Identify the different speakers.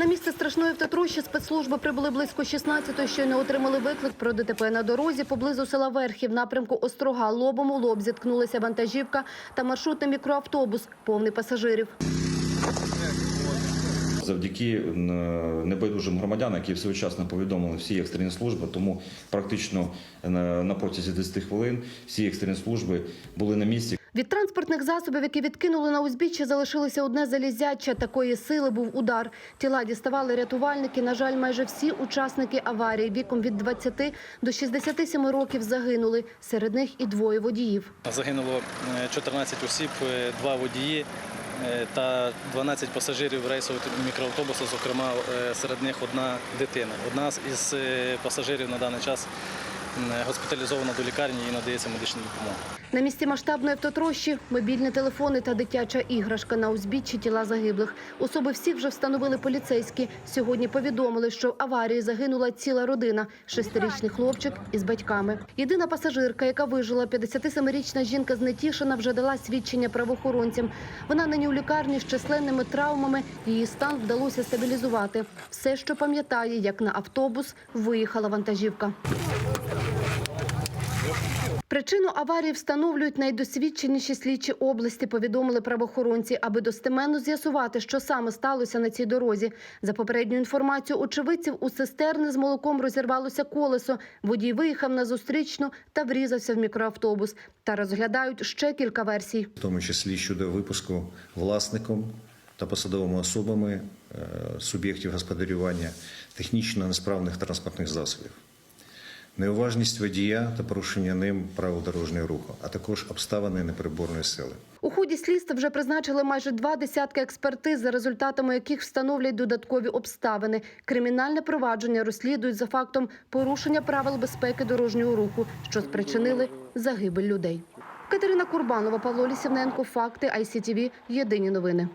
Speaker 1: На місце страшної автотрощі спецслужби прибули близько 16-ї, щойно отримали виклик про ДТП на дорозі поблизу села Верхів, напрямку Острога. Лобом у лоб зіткнулася вантажівка та маршрутний мікроавтобус, повний пасажирів.
Speaker 2: Завдяки е, небайдужим громадянам, які своєчасно повідомили всі екстрені служби, тому практично на на протязі 10 хвилин всі екстрені служби були на місці.
Speaker 1: Від транспортних засобів, які відкинули на узбіччя, залишилося одне залізяча. Такої сили був удар. Тіла діставали рятувальники. На жаль, майже всі учасники аварії віком від 20 до 67 років загинули. Серед них і двоє водіїв.
Speaker 3: Загинуло е, 14 осіб, е, два водії е, та 12 пасажирів рейсового мікроавтобуса, зокрема е, серед них одна дитина. Одна із е, пасажирів на даний час госпіталізована до лікарні і надається медична допомога.
Speaker 1: На місці масштабної автотрощі мобільні телефони та дитяча іграшка на узбіччі тіла загиблих. Особи всіх вже встановили поліцейські. Сьогодні повідомили, що в аварії загинула ціла родина – шестирічний хлопчик із батьками. Єдина пасажирка, яка вижила, 57-річна жінка з Нетішина, вже дала свідчення правоохоронцям. Вона нині у лікарні з численними травмами. Її стан вдалося стабілізувати. Все, що пам'ятає, як на автобус виїхала вантажівка. Причину аварії встановлюють найдосвідченіші слідчі області, повідомили правоохоронці, аби достеменно з'ясувати, що саме сталося на цій дорозі. За попередню інформацію очевидців у цистерни з молоком розірвалося колесо. Водій виїхав на зустрічну та врізався в мікроавтобус. Та розглядають ще кілька версій.
Speaker 4: в тому числі щодо випуску власником та посадовими особами е, суб'єктів господарювання технічно несправних транспортних засобів, неуважність водія та порушення ним правил дорожнього руху, а також обставини непереборної сили.
Speaker 1: У ході слідства вже призначили майже два десятки експертиз, за результатами яких встановлять додаткові обставини. Кримінальне провадження розслідують за фактом порушення правил безпеки дорожнього руху, що спричинили загибель людей. Катерина Курбанова, Павло Лісівненко. Факти ICTV. Єдині новини.